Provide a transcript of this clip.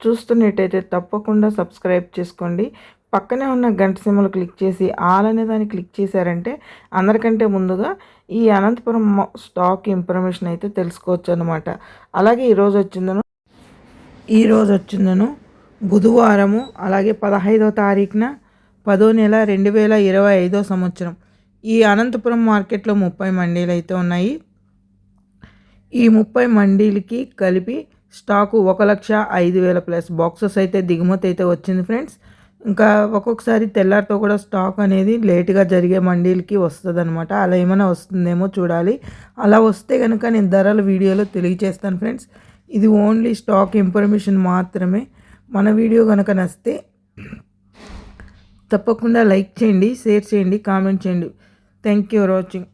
చూస్తున్నట్టయితే తప్పకుండా సబ్స్క్రైబ్ చేసుకోండి. పక్కనే ఉన్న గంట సిమ్మలు క్లిక్ చేసి ఆల్ అనే దాన్ని క్లిక్ చేశారంటే అందరికంటే ముందుగా ఈ అనంతపురం స్టాక్ ఇన్ఫర్మేషన్ అయితే తెలుసుకోవచ్చు అనమాట అలాగే ఈరోజు వచ్చిందను ఈరోజు వచ్చిందను బుధవారము అలాగే పదహైదో తారీఖున పదో నెల రెండు వేల ఇరవై ఐదో సంవత్సరం. ఈ అనంతపురం మార్కెట్లో ముప్పై మండీలు అయితే ఉన్నాయి. ఈ ముప్పై మండీలకి కలిపి స్టాకు ఒక లక్ష ఐదు వేల ప్లస్. బాక్సెస్ అయితే దిగుమతి అయితే వచ్చింది ఫ్రెండ్స్. ఇంకా ఒక్కొక్కసారి తెల్లారితో కూడా స్టాక్ అనేది లేట్గా జరిగే మండీలకి వస్తుంది అనమాట అలా ఏమైనా వస్తుందేమో చూడాలి. అలా వస్తే కనుక నేను ధరల వీడియోలో తెలియజేస్తాను ఫ్రెండ్స్. ఇది ఓన్లీ స్టాక్ ఇన్ఫర్మేషన్ మాత్రమే. మన వీడియో కనుక నచ్చితే తప్పకుండా లైక్ చేయండి షేర్ చేయండి కామెంట్ చేయండి. Thank you for watching.